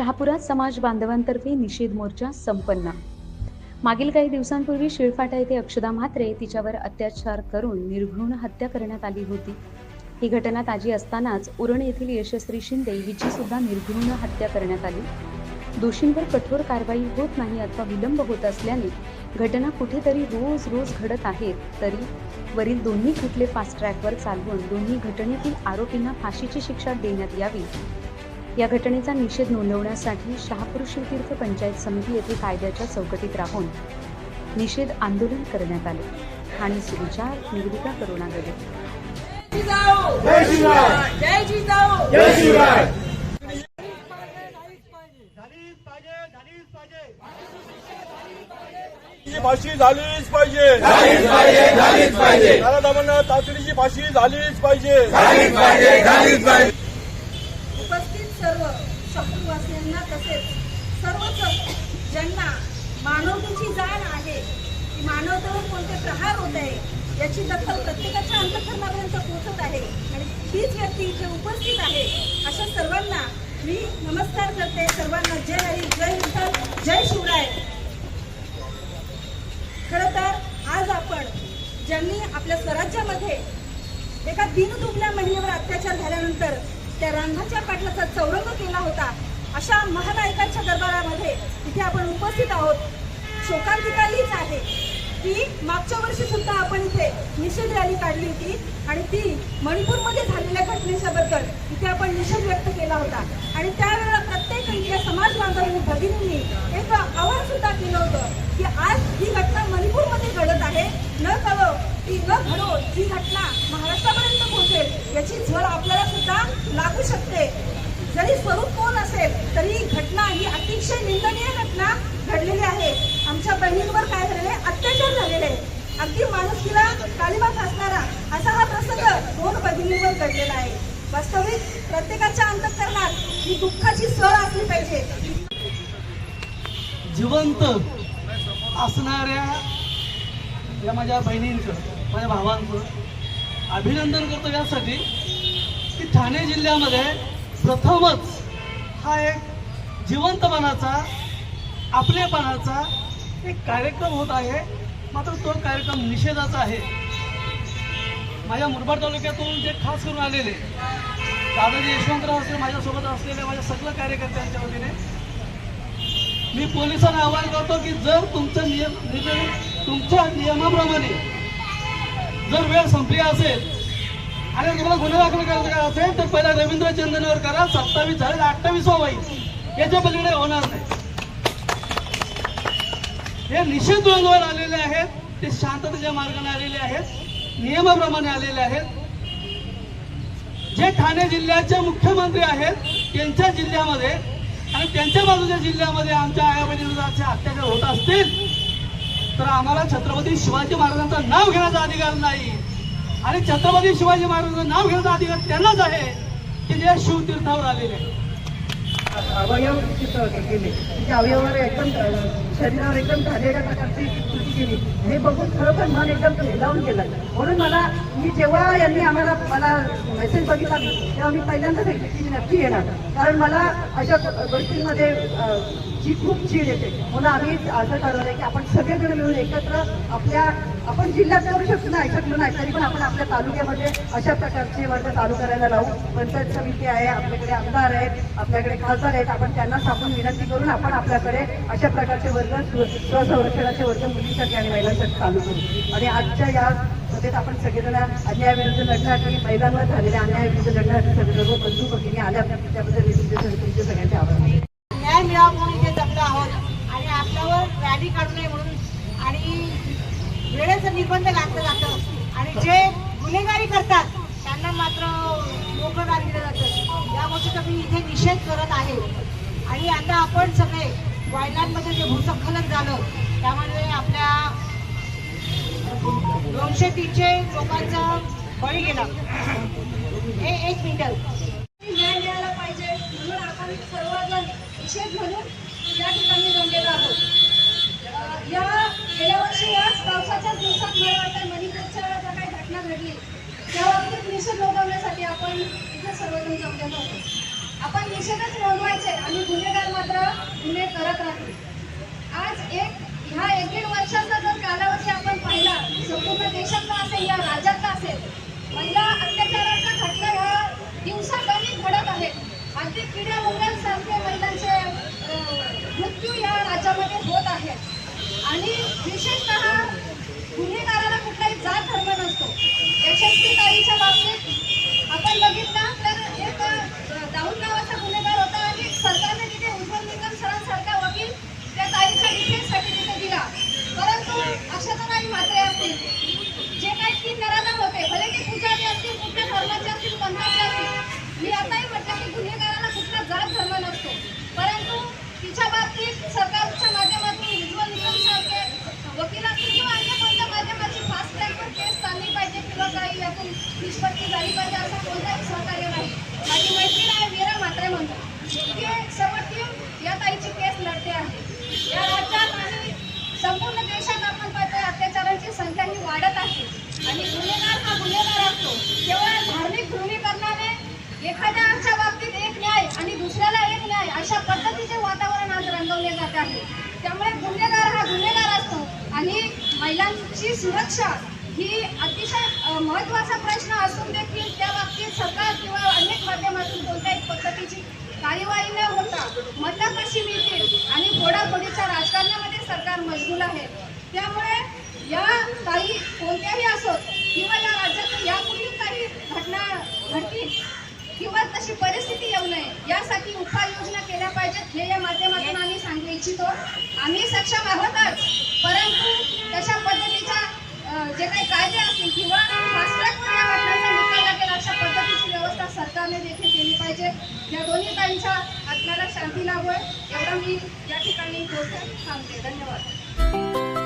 शहापुरात समाज बांधवांतर्फे निषेध मोर्चा संपन्न. मागील काही दिवसांपूर्वी शिळफाटा येथे अक्षदा म्हात्रे तिच्यावर अत्याचार करून निर्घृण हत्या करण्यात आली होती. ही घटना ताजी असतानाच उरण येथील यशस्वी शिंदे हिची सुद्धा निर्घृण हत्या करण्यात आली. दोषींवर कठोर कारवाई होत नाही अथवा विलंब होत असल्याने घटना कुठेतरी रोज रोज घडत आहेत तरी वरील दोन्ही खटले फास्ट ट्रॅकवर चालवून दोन्ही घटनेतील आरोपींना फाशीची शिक्षा देण्यात यावी या घटनेचा निषेध नोंदवण्यासाठी शहापूर शिवतीर्थ पंचायत समिती येथे कायद्याच्या चौकटीत राहून निषेध आंदोलन करण्यात आले. आणि सुविचार झालीच पाहिजे ही फाशी झालीच पाहिजे. झालीच पाहिजे झालीच पाहिजे. नराधमांना तातडीची फाशी झालीच पाहिजे झालीच पाहिजे झालीच पाहिजे उपस्थित सर्व शत्रुवासियांना तसेच सर्वच ज्यांना मानवतेची जाण आहे की मानवतेवर कोणते प्रहार होत आहे याची दखल प्रत्येकाच्या अंतकरणापर्यंत पोहोचत आहे आणि तीच व्यक्ती इथे उपस्थित आहे अशा सर्वांना मी नमस्कार करते. सर्वांना जय हरी जय विठ्ठल जय शिवराय. खरं तर आज आपण ज्यांनी आपल्या स्वराज्यामध्ये एका दिनदुबल्या महिलेवर अत्याचार झाल्यानंतर त्या रांगाच्या पाटलाचा चौरंग केला होता. अशा महानायकांच्या दरबारामध्ये इथे आपण उपस्थित आहोत. शोकांतिकालीच आहे. की मागच्या वर्षी सुद्धा आपण इथे निषेध रॅली काढली होती आणि ती मणिपूरमध्ये झालेल्या घटनेच्या बद्दल इथे आपण निषेध व्यक्त केला होता. आणि त्यावेळेला प्रत्येक इथल्या समाज बांधवांनी भगिनींनी एक आवाहन सुद्धा केलं होतं की आज ही घटना मणिपूरमध्ये घडत आहे. न कळो ती न घडो जी घटना महाराष्ट्रामध्ये याची झळ आपल्याला सुद्धा लागू शकते. जरी स्वरूप कोण असेल तरी घटना ही अतिशय निंदनीय घटना घडलेली आहे. आमच्या बहिणींवर काय झालेले अत्याचार झालेले आहे अगदी माणुसकीला कालिमा फासणारा असा हा प्रसंग दोन बहिणींवर घडलेला आहे. वास्तविक प्रत्येकाच्या अंतकरणात ही दुःखाची सळ असली पाहिजे. जिवंत असणाऱ्या या माझ्या बहिणींचं माझ्या भावांचं अभिनंदन करतो यासाठी की ठाणे जिल्ह्यामध्ये प्रथमच हा एक जिवंतपणाचा आपलेपणाचा एक कार्यक्रम होत आहे. मात्र तो कार्यक्रम निषेधाचा आहे. माझ्या मुरबाड तालुक्यातून जे खास करून आलेले दादाजी यशवंतराव असले माझ्यासोबत असलेले माझ्या सगळ्या कार्यकर्त्यांच्या वतीने मी पोलिसांना आवाहन करतो की जर तुमचं नियम नियम- तुमच्या नियमाप्रमाणे जर वेळ संपली असेल आणि तुम्हाला गुन्हा दाखल करायचा असेल तर पहिला रवींद्र चंदनवर करा. सत्तावीस झाले अठ्ठावीस होईल याच्या पलीकडे होणार नाही. हे निषेध नोंदवर आलेले आहेत. ते शांततेच्या मार्गाने आलेले आहेत. नियमाप्रमाणे आलेले आहेत. जे ठाणे जिल्ह्याचे मुख्यमंत्री आहेत त्यांच्या जिल्ह्यामध्ये आणि त्यांच्या बाजूच्या जिल्ह्यामध्ये आमच्या आया बहिणींचे अत्याचार होत असतील तर आम्हाला छत्रपती शिवाजी महाराजांचं नाव घेण्याचा अधिकार नाही. आणि छत्रपती शिवाजी महाराजांचं नाव घेण्याचा अधिकार त्यांनाच आहे की जे शिवतीर्थावर आलेले आहेत. अवयव चित्र केले? तिच्या अवयवावर एकदम शरीरावर एकदम झालेल्या प्रकारची कृती केली. हे बघून खरोखर मन एकदम हेलावून गेलं. म्हणून मला मी जेव्हा यांनी आम्हाला मला मेसेज बघितला तेव्हा मी पहिल्यांदा सांगितलं की नक्की येणार. कारण मला अशा गोष्टींमध्ये जी खूप चीड येते. म्हणून आम्ही असं ठरवलं की आपण सगळेजण मिळून एकत्र आपल्या आपण जिल्ह्यात करू शकतो नाही शकलो नाही तरी पण आपण आपल्या तालुक्यामध्ये अशा प्रकारचे वर्ग चालू करायला लावू. पंचायत समिती आहे आपल्याकडे आमदार आहेत आपल्याकडे खासदार आहेत आपण त्यांना आपण विनंती करून आपण आपल्याकडे अशा प्रकारचे वर्ग स्वसंरक्षणाचे वर्ग मुलींसाठी आणि महिलांसाठी चालू करू. आणि आजच्या या सभेत आपण सगळेजण अन्यायाविरुद्ध लढण्यासाठी महिलांवर झालेल्या अन्यायाविरुद्ध लढण्यासाठी सगळे सर्व बंधू भगिनी आल्या त्याबद्दल तुमचे सगळ्यांचे आभार न्याय मिळावा म्हणून इथे जमलो आहोत. आणि आपल्यावर रॅली काढू नये म्हणून आणि वेळेचं निर्बंध लागलं जातं. आणि जे गुन्हेगारी करतात त्यांना मात्र मोकळं दिलं जातं. या गोष्टीचा मी इथे निषेध करत आहे. आणि आता आपण सगळे वायनांमध्ये जे भूसंकलन झालं त्यामध्ये आपल्या दोनशे तीनशे लोकांचा बळी गेला. हे एक मिनिट. न्याय मिळायला पाहिजे म्हणून आपण सर्व निषेध म्हणून या ठिकाणी जमलेलो आहोत. या गेल्या वर्षी याच पावसाच्याच दिवसात मला वाटतं मणिपूरच्या ज्या काही घटना घडली त्या बाबतीत निषेध नोंदवण्यासाठी आपण इथे सर्वजण जमलेलो आहोत. आपण निषेधच नोंदवायचे आणि गुन्हेगार मात्र गुन्हे करत राहतील. आज एक ह्या एक दीड वर्षाचा जर कालावधी आपण पाहिला संपूर्ण देशातला असेल या राज्यातला असेल महिला अत्याचाराचा घटना ह्या दिवसागणिक घडत आहेत अगदी किड्या मुंग्यांसारखे महिलांचे मृत्यू या राज्यामध्ये होत आहेत आणि विशेषतः गुन्हेगाराला कुठलाही जात धर्म नसतो. यशस्वी ताईच्या बाबतीत आपण बघितलं तर एक अं, दाऊद नावाचा गुन्हेगार होता आणि सरकारने तिथे उज्ज्वल निकम सरांसारखा वकील त्या ताईच्या डिफेन्ससाठी तिथे दिला परंतु आशाताई म्हात्रे असतील जे काही तीन नराधम होते भले ते पुजारी असतील कुठल्या धर्माचे असतील पंथाचे असतील मी आताही म्हटलं की गुन्हेगाराला कुठला जात धर्म नसतो परंतु तिच्या बाबतीत सरकारच्या माध्यमातून उज्ज्वल निकम सारखे वकील असतील किंवा अन्य कोणत्या माध्यमाची फास्ट ट्रॅकवर केस चालली पाहिजे किंवा काही यातून निष्पत्ती झाली पाहिजे असं कोणताही सहकार्य नाही. माझी मैत्रीण आहे वीरा म्हात्रे म्हणतो ती शेवट टीम या ताईची केस लढते आहे. या राज्यात आणि संपूर्ण देशात आपण पाहतोय अत्याचारांची संख्या ही वाढत आहे. आणि गुन्हेगार हा गुन्हेगार असतो. केवळ धार्मिक ध्रुवीकरणाने एखाद्याच्या बाबतीत एक न्याय आणि दुसऱ्याला एक न्याय अशा पद्धतीचे वातावरण आज रंगवले जात आहे. त्यामुळे गुन्हेगार हा गुन्हेगार असतो आणि महिलांची सुरक्षा ही अतिशय महत्त्वाचा प्रश्न असून देखील त्या बाबतीत सरकार किंवा अनेक माध्यमातून कोणत्याही पद्धतीची कार्यवाही न होता मतं कशी मिळतील आणि घोडाघोडीच्या राजकारणामध्ये सरकार मजबूल आहे. त्यामुळे या काही कोणत्याही असोत किंवा या राज्यात यापूर्वी काही घटना घडतील किंवा तशी परिस्थिती येऊ नये यासाठी उपाययोजना केल्या पाहिजेत हे या माध्यमातून आम्ही सांगू इच्छितो. आम्ही सक्षम आहोतच परंतु तशा पद्धतीच्या जे काही कायदे असतील किंवा फास्ट्रॅकवर या घटनांचा निकाल लागेल अशा पद्धतीची व्यवस्था सरकारने देखील केली पाहिजे. या दोन्ही ताईंच्या आत्म्याला शांती लाभोय. एवढं मी या ठिकाणी गोष्ट थांबते. धन्यवाद.